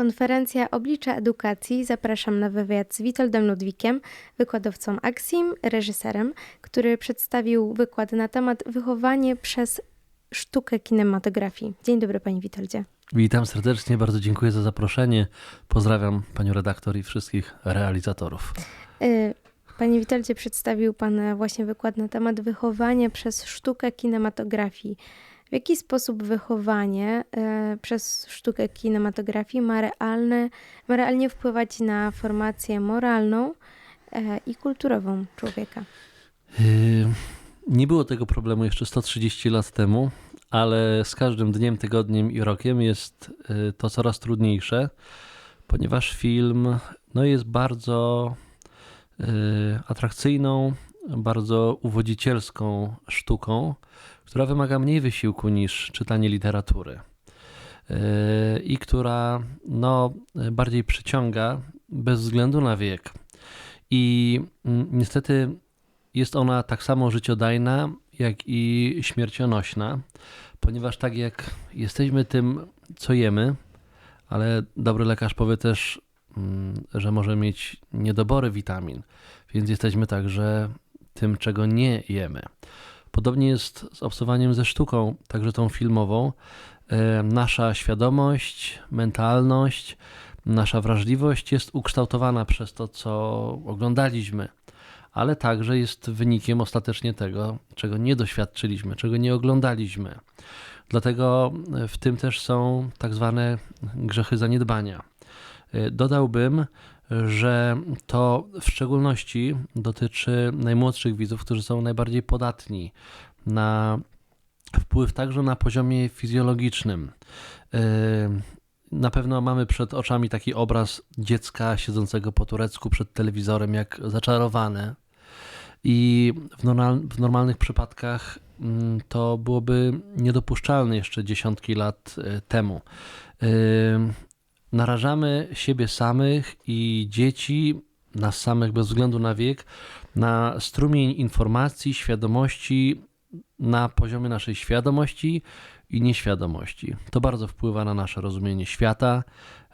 Konferencja Oblicza Edukacji. Zapraszam na wywiad z Witoldem Ludwikiem, wykładowcą Axim, reżyserem, który przedstawił wykład na temat wychowanie przez sztukę kinematografii. Dzień dobry, panie Witoldzie. Witam serdecznie, bardzo dziękuję za zaproszenie. Pozdrawiam panią redaktor i wszystkich realizatorów. Y, panie Witoldzie, przedstawił pan właśnie wykład na temat wychowania przez sztukę kinematografii. W jaki sposób wychowanie e, przez sztukę kinematografii ma, realne, ma realnie wpływać na formację moralną e, i kulturową człowieka? Yy, nie było tego problemu jeszcze 130 lat temu, ale z każdym dniem, tygodniem i rokiem jest to coraz trudniejsze, ponieważ film no, jest bardzo atrakcyjną, bardzo uwodzicielską sztuką która wymaga mniej wysiłku niż czytanie literatury yy, i która no, bardziej przyciąga bez względu na wiek. I mm, niestety jest ona tak samo życiodajna, jak i śmiercionośna, ponieważ tak jak jesteśmy tym, co jemy, ale dobry lekarz powie też, mm, że może mieć niedobory witamin, więc jesteśmy także tym, czego nie jemy. Podobnie jest z obcowaniem ze sztuką, także tą filmową. E, nasza świadomość, mentalność, nasza wrażliwość jest ukształtowana przez to, co oglądaliśmy, ale także jest wynikiem ostatecznie tego, czego nie doświadczyliśmy, czego nie oglądaliśmy. Dlatego w tym też są tak zwane grzechy zaniedbania. E, dodałbym, że to w szczególności dotyczy najmłodszych widzów, którzy są najbardziej podatni na wpływ także na poziomie fizjologicznym. Yy, na pewno mamy przed oczami taki obraz dziecka siedzącego po turecku przed telewizorem, jak zaczarowane. I w, normal, w normalnych przypadkach mm, to byłoby niedopuszczalne jeszcze dziesiątki lat yy, temu. Narażamy siebie samych i dzieci, nas samych bez względu na wiek, na strumień informacji, świadomości na poziomie naszej świadomości i nieświadomości. To bardzo wpływa na nasze rozumienie świata,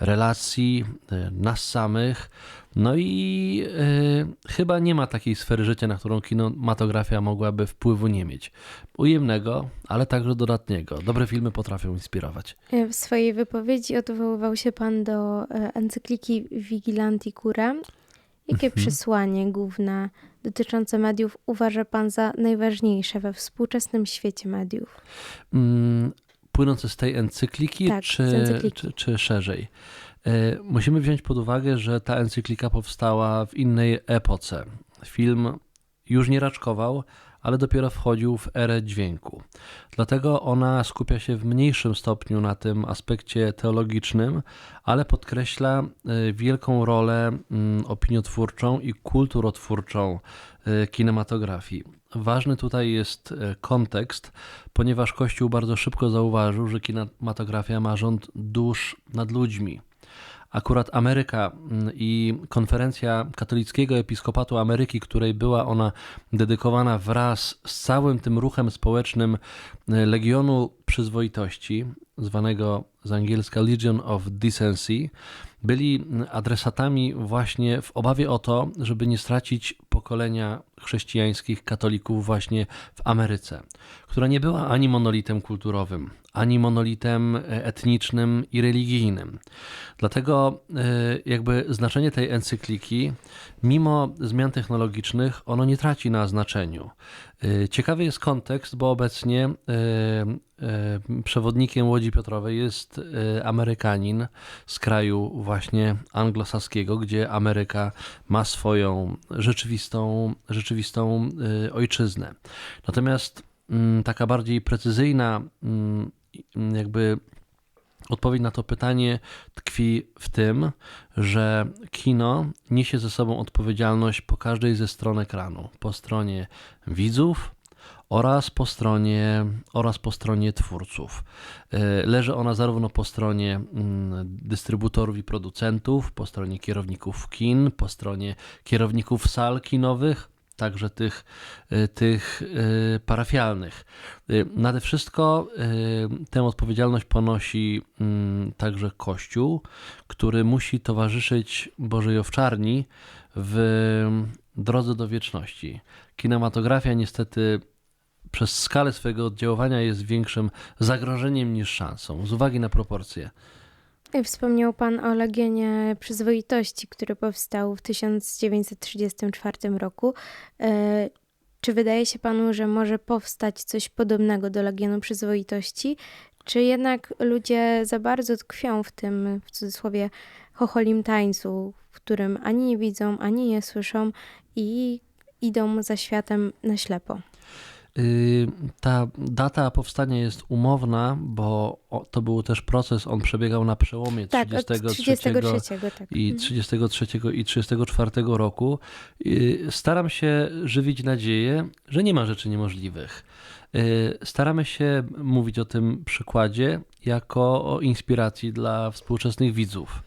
relacji, e, nas samych. No i yy, chyba nie ma takiej sfery życia, na którą kinematografia mogłaby wpływu nie mieć. Ujemnego, ale także dodatniego. Dobre filmy potrafią inspirować. E, w swojej wypowiedzi odwoływał się Pan do encykliki Vigilanti Cura. Jakie mhm. przesłanie główne dotyczące mediów uważa Pan za najważniejsze we współczesnym świecie mediów? Mm, płynące z tej encykliki, tak, czy, encykliki. Czy, czy szerzej? E, musimy wziąć pod uwagę, że ta encyklika powstała w innej epoce. Film już nie raczkował, ale dopiero wchodził w erę dźwięku. Dlatego ona skupia się w mniejszym stopniu na tym aspekcie teologicznym, ale podkreśla y, wielką rolę mm, opiniotwórczą i kulturotwórczą y, kinematografii. Ważny tutaj jest y, kontekst, ponieważ Kościół bardzo szybko zauważył, że kinematografia ma rząd dusz nad ludźmi. Akurat Ameryka mm, i konferencja katolickiego episkopatu Ameryki, której była ona dedykowana wraz z całym tym ruchem społecznym y, Legionu Przyzwoitości, zwanego z angielska Legion of Decency, byli adresatami właśnie w obawie o to, żeby nie stracić pokolenia chrześcijańskich katolików właśnie w Ameryce, która nie była ani monolitem kulturowym, ani monolitem e, etnicznym i religijnym. Dlatego e, jakby znaczenie tej encykliki, mimo zmian technologicznych, ono nie traci na znaczeniu. E, ciekawy jest kontekst, bo obecnie przewodnikiem Łodzi Piotrowej jest Amerykanin z kraju właśnie anglosaskiego, gdzie Ameryka ma swoją rzeczywistą, rzeczywistą ojczyznę. Natomiast mm, taka bardziej precyzyjna mm, jakby odpowiedź na to pytanie tkwi w tym, że kino niesie ze sobą odpowiedzialność po każdej ze stron ekranu. Po stronie widzów, oraz po stronie, oraz po stronie twórców. E, leży ona zarówno po stronie mm, dystrybutorów i producentów, po stronie kierowników kin, po stronie kierowników sal kinowych, także tych, y, tych y, parafialnych. Y, Nade wszystko tę odpowiedzialność ponosi mm, także Kościół, który musi towarzyszyć Bożej Owczarni w drodze do wieczności. Kinematografia niestety przez skalę swojego oddziaływania jest większym zagrożeniem niż szansą, z uwagi na proporcje. Wspomniał Pan o Legionie Przyzwoitości, który powstał w 1934 roku. E, Czy wydaje się Panu, że może powstać coś podobnego do Legionu Przyzwoitości? Czy jednak ludzie za bardzo tkwią w tym, w cudzysłowie, chocholim tańcu, w którym ani nie widzą, ani nie słyszą i idą za światem na ślepo? Y, Ta data powstania jest umowna, bo to był też proces, on przebiegał na przełomie Tak, od 33 33, tak. i Mhm. 33 i 34 roku. Y, Staram się żywić nadzieję, że nie ma rzeczy niemożliwych. Y, Staramy się mówić o tym przykładzie jako o inspiracji dla współczesnych widzów.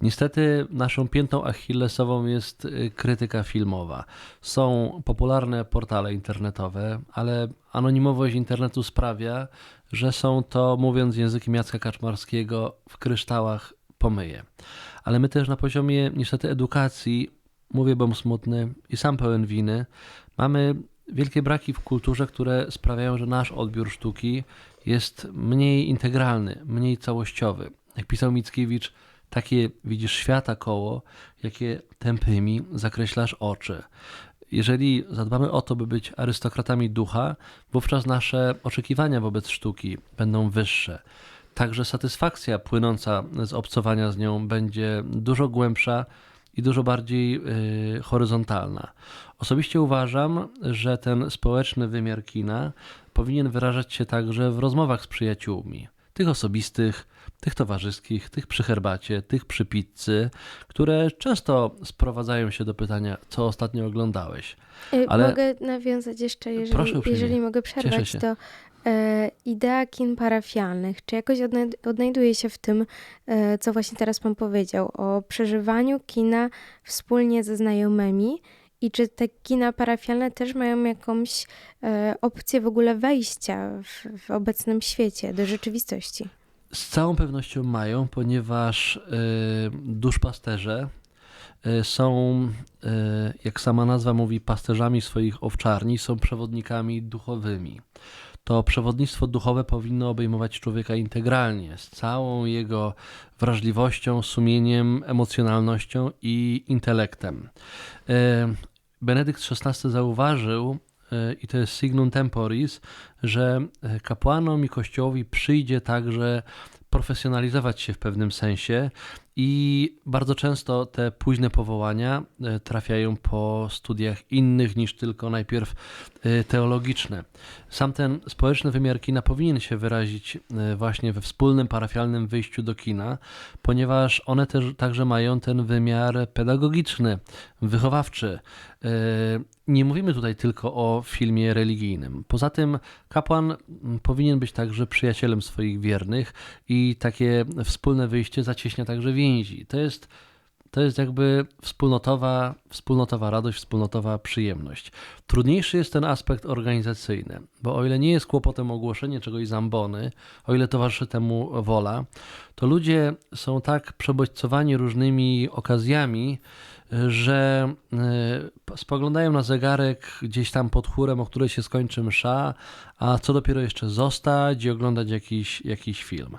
Niestety naszą piętą achillesową jest y, krytyka filmowa. Są popularne portale internetowe, ale anonimowość internetu sprawia, że są to, mówiąc językiem Jacka Kaczmarskiego, w kryształach pomyje. Ale my też na poziomie niestety edukacji, mówię bom smutny i sam pełen winy, mamy wielkie braki w kulturze, które sprawiają, że nasz odbiór sztuki jest mniej integralny, mniej całościowy. Jak pisał Mickiewicz, takie widzisz świata koło, jakie tępymi zakreślasz oczy. Jeżeli zadbamy o to, by być arystokratami ducha, wówczas nasze oczekiwania wobec sztuki będą wyższe. Także satysfakcja płynąca z obcowania z nią będzie dużo głębsza i dużo bardziej y, horyzontalna. Osobiście uważam, że ten społeczny wymiar kina powinien wyrażać się także w rozmowach z przyjaciółmi, tych osobistych, tych towarzyskich, tych przy herbacie, tych przy pizzy, które często sprowadzają się do pytania, co ostatnio oglądałeś. Y, Ale- Mogę nawiązać jeszcze, jeżeli, jeżeli mogę przerwać, to idea kin parafialnych, czy jakoś odnajd- odnajduje się w tym, e, co właśnie teraz Pan powiedział, o przeżywaniu kina wspólnie ze znajomymi i czy te kina parafialne też mają jakąś e, opcję w ogóle wejścia w, w obecnym świecie, do rzeczywistości? Z całą pewnością mają, ponieważ duszpasterze są, jak sama nazwa mówi, pasterzami swoich owczarni, są przewodnikami duchowymi. To przewodnictwo duchowe powinno obejmować człowieka integralnie, z całą jego wrażliwością, sumieniem, emocjonalnością i intelektem. Y, Benedykt XVI zauważył, y, i to jest signum temporis, że y, kapłanom i kościołowi przyjdzie także profesjonalizować się w pewnym sensie i bardzo często te późne powołania e, trafiają po studiach innych niż tylko najpierw e, teologiczne. Sam ten społeczny wymiar kina powinien się wyrazić e, właśnie we wspólnym parafialnym wyjściu do kina, ponieważ one też także mają ten wymiar pedagogiczny, wychowawczy. Nie mówimy tutaj tylko o filmie religijnym. Poza tym kapłan powinien być także przyjacielem swoich wiernych i takie wspólne wyjście zacieśnia także więzi. To jest, to jest jakby wspólnotowa, wspólnotowa radość, wspólnotowa przyjemność. Trudniejszy jest ten aspekt organizacyjny, bo o ile nie jest kłopotem ogłoszenie czegoś z ambony, o ile towarzyszy temu wola, to ludzie są tak przebodźcowani różnymi okazjami, że y, spoglądają na zegarek gdzieś tam pod chórem, o której się skończy msza, a co dopiero jeszcze zostać i oglądać jakiś, jakiś film.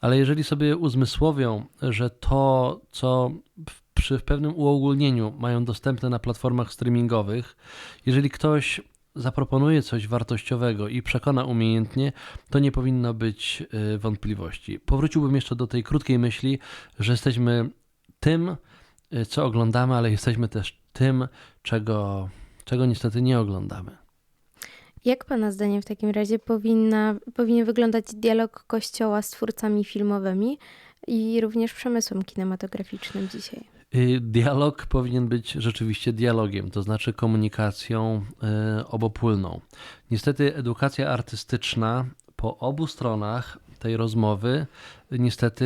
Ale jeżeli sobie uzmysłowią, że to, co przy pewnym uogólnieniu mają dostępne na platformach streamingowych, jeżeli ktoś zaproponuje coś wartościowego i przekona umiejętnie, to nie powinno być y, wątpliwości. Powróciłbym jeszcze do tej krótkiej myśli, że jesteśmy tym, co oglądamy, ale jesteśmy też tym, czego, czego niestety nie oglądamy. Jak Pana zdaniem w takim razie powinna, powinien wyglądać dialog Kościoła z twórcami filmowymi i również przemysłem kinematograficznym dzisiaj? Y, Dialog powinien być rzeczywiście dialogiem, to znaczy komunikacją y, obopólną. Niestety edukacja artystyczna po obu stronach tej rozmowy y, niestety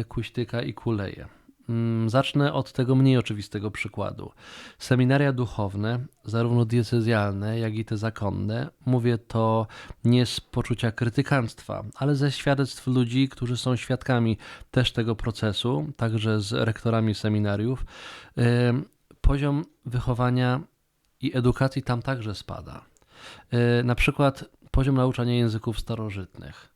y, kuśtyka i kuleje. Mm, Zacznę od tego mniej oczywistego przykładu. Seminaria duchowne, zarówno diecezjalne, jak i te zakonne, mówię to nie z poczucia krytykanstwa, ale ze świadectw ludzi, którzy są świadkami też tego procesu, także z rektorami seminariów. Poziom wychowania i edukacji tam także spada. Yy, Na przykład poziom nauczania języków starożytnych.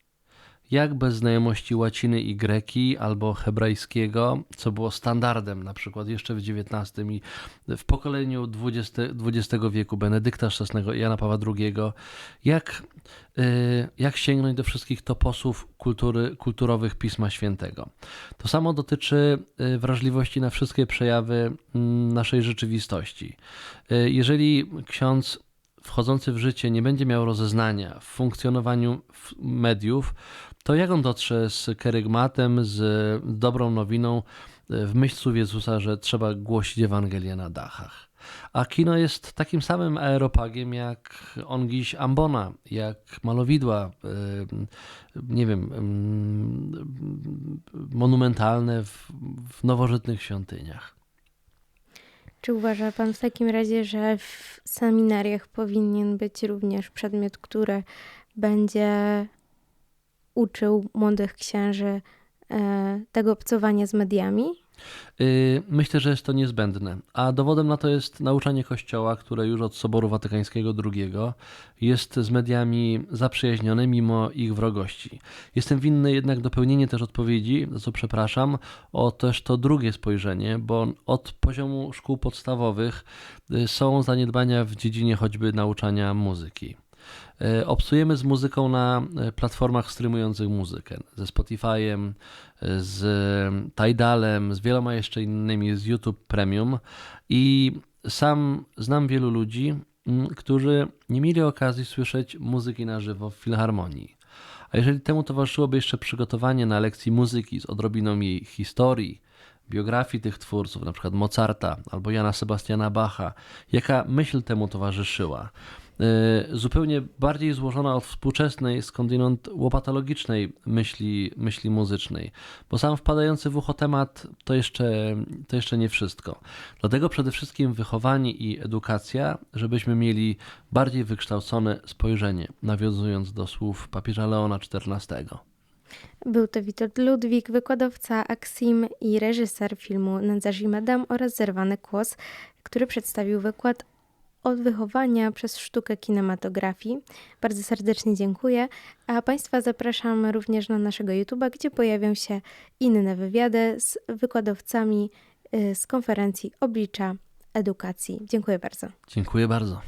Jak bez znajomości łaciny i greki albo hebrajskiego, co było standardem na przykład jeszcze w XIX i w pokoleniu XX, wieku Benedykta XVI Jana Pawła II, jak, yy, jak sięgnąć do wszystkich toposów kultury, kulturowych Pisma Świętego. To samo dotyczy yy, wrażliwości na wszystkie przejawy mm, naszej rzeczywistości. Yy, Jeżeli ksiądz wchodzący w życie nie będzie miał rozeznania w funkcjonowaniu mediów, to jak on dotrze z kerygmatem, z dobrą nowiną e, w myśl słów Jezusa, że trzeba głosić Ewangelię na dachach? A kino jest takim samym aeropagiem jak ongiś ambona, jak malowidła, e, nie wiem, mm, monumentalne w, w nowożytnych świątyniach. Czy uważa Pan w takim razie, że w seminariach powinien być również przedmiot, który będzie uczył młodych księży e, tego obcowania z mediami? Y, Myślę, że jest to niezbędne, a dowodem na to jest nauczanie Kościoła, które już od Soboru Watykańskiego II jest z mediami zaprzyjaźnione mimo ich wrogości. Jestem winny jednak dopełnienie też odpowiedzi, za co przepraszam, o też to drugie spojrzenie, bo od poziomu szkół podstawowych y, są zaniedbania w dziedzinie choćby nauczania muzyki. E, Obcujemy z muzyką na e, platformach streamujących muzykę, ze Spotify'em, e, z Tidalem, z wieloma jeszcze innymi, z YouTube Premium. I sam znam wielu ludzi, którzy nie mieli okazji słyszeć muzyki na żywo w filharmonii. A jeżeli temu towarzyszyłoby jeszcze przygotowanie na lekcji muzyki z odrobiną jej historii, biografii tych twórców, na przykład Mozarta albo Jana Sebastiana Bacha, jaka myśl temu towarzyszyła, zupełnie bardziej złożona od współczesnej, skądinąd łopatologicznej myśli, myśli muzycznej. Bo sam wpadający w ucho temat to jeszcze, to jeszcze nie wszystko. Dlatego przede wszystkim wychowanie i edukacja, żebyśmy mieli bardziej wykształcone spojrzenie, nawiązując do słów papieża Leona XIV. Był to Witold Ludwik, wykładowca Aksim i reżyser filmu Nędzarz i Madame oraz Zerwany Kłos, który przedstawił wykład od wychowania przez sztukę kinematografii. Bardzo serdecznie dziękuję. A Państwa zapraszam również na naszego YouTube'a, gdzie pojawią się inne wywiady z wykładowcami y, z konferencji Oblicza Edukacji. Dziękuję bardzo. Dziękuję bardzo.